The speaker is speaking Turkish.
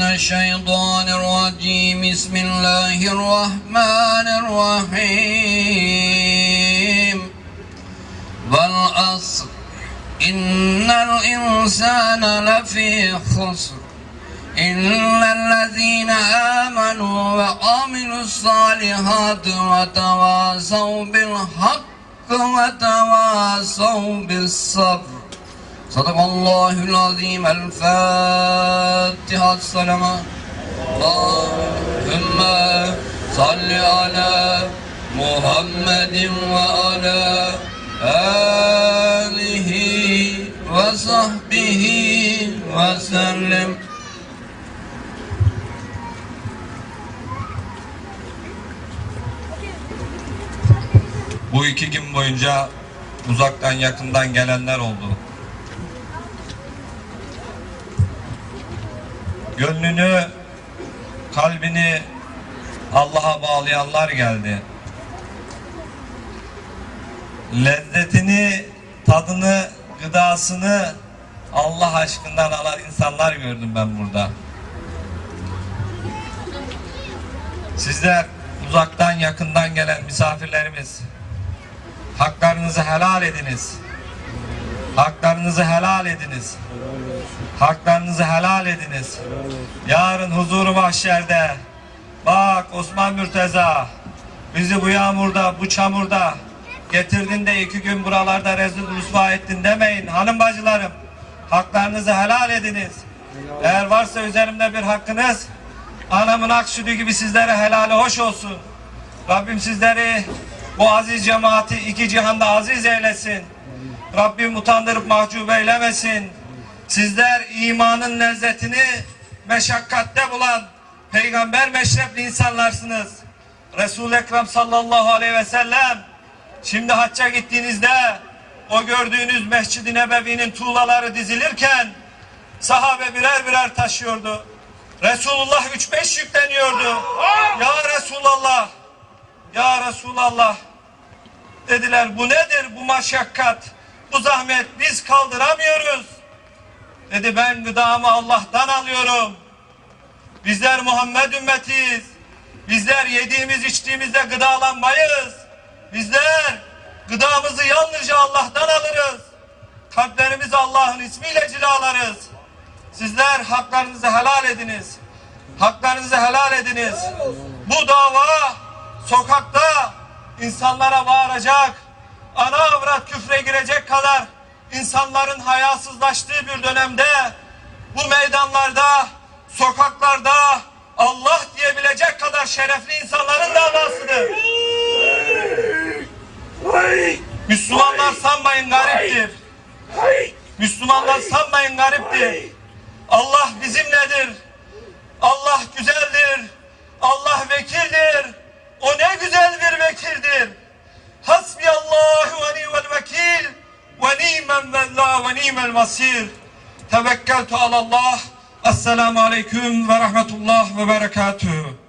الشيطان الرجيم. بسم الله الرحمن الرحيم. والعصر إن الإنسان لفي خسر. إلا الذين آمنوا وعملوا الصالحات وتواصوا بالحق وتواصوا بالصبر. صدق الله العظيم الفاتحة السلام اللهم صل على محمد وعلى آله وصحبه وسلم Bu iki gün boyunca uzaktan yakından gelenler oldu. Gönlünü, kalbini Allah'a bağlayanlar geldi. Lezzetini, tadını, gıdasını Allah aşkından alan insanlar gördüm ben burada. Sizler uzaktan yakından gelen misafirlerimiz haklarınızı helal ediniz. Haklarınızı helal ediniz. Haklarınızı helal ediniz. Yarın huzuru mahşerde bak Osman Mürteza bizi bu yağmurda, bu çamurda getirdin de iki gün buralarda rezil rüsva ettin demeyin hanım bacılarım. Haklarınızı helal ediniz. Eğer varsa üzerimde bir hakkınız anamın ak sütü gibi sizlere helali hoş olsun. Rabbim sizleri bu aziz cemaati iki cihanda aziz eylesin. Rabbim utandırıp mahcup eylemesin. Sizler imanın lezzetini meşakkatte bulan peygamber meşrepli insanlarsınız. Resul-i Ekrem sallallahu aleyhi ve sellem şimdi hacca gittiğinizde o gördüğünüz Mescid-i Nebevi'nin tuğlaları dizilirken sahabe birer birer taşıyordu. Resulullah üç beş yükleniyordu. Ya Resulallah ya Resulallah dediler bu nedir bu maşakkat bu zahmet biz kaldıramıyoruz. Dedi ben gıdamı Allah'tan alıyorum. Bizler Muhammed ümmetiyiz. Bizler yediğimiz içtiğimizde gıdalanmayız. Bizler gıdamızı yalnızca Allah'tan alırız. Kalplerimizi Allah'ın ismiyle cilalarız. Sizler haklarınızı helal ediniz. Haklarınızı helal ediniz. Bu dava sokakta insanlara bağıracak, ana avrat küfre girecek kadar insanların hayasızlaştığı bir dönemde bu meydanlarda, sokaklarda Allah diyebilecek kadar şerefli insanların davasıdır. Müslümanlar sanmayın gariptir. Müslümanlar sanmayın gariptir. Allah bizimledir. Allah güzeldir. Allah vekildir. Masir. Tevekkeltu alallah. Esselamu aleyküm ve rahmetullah ve berekatühü.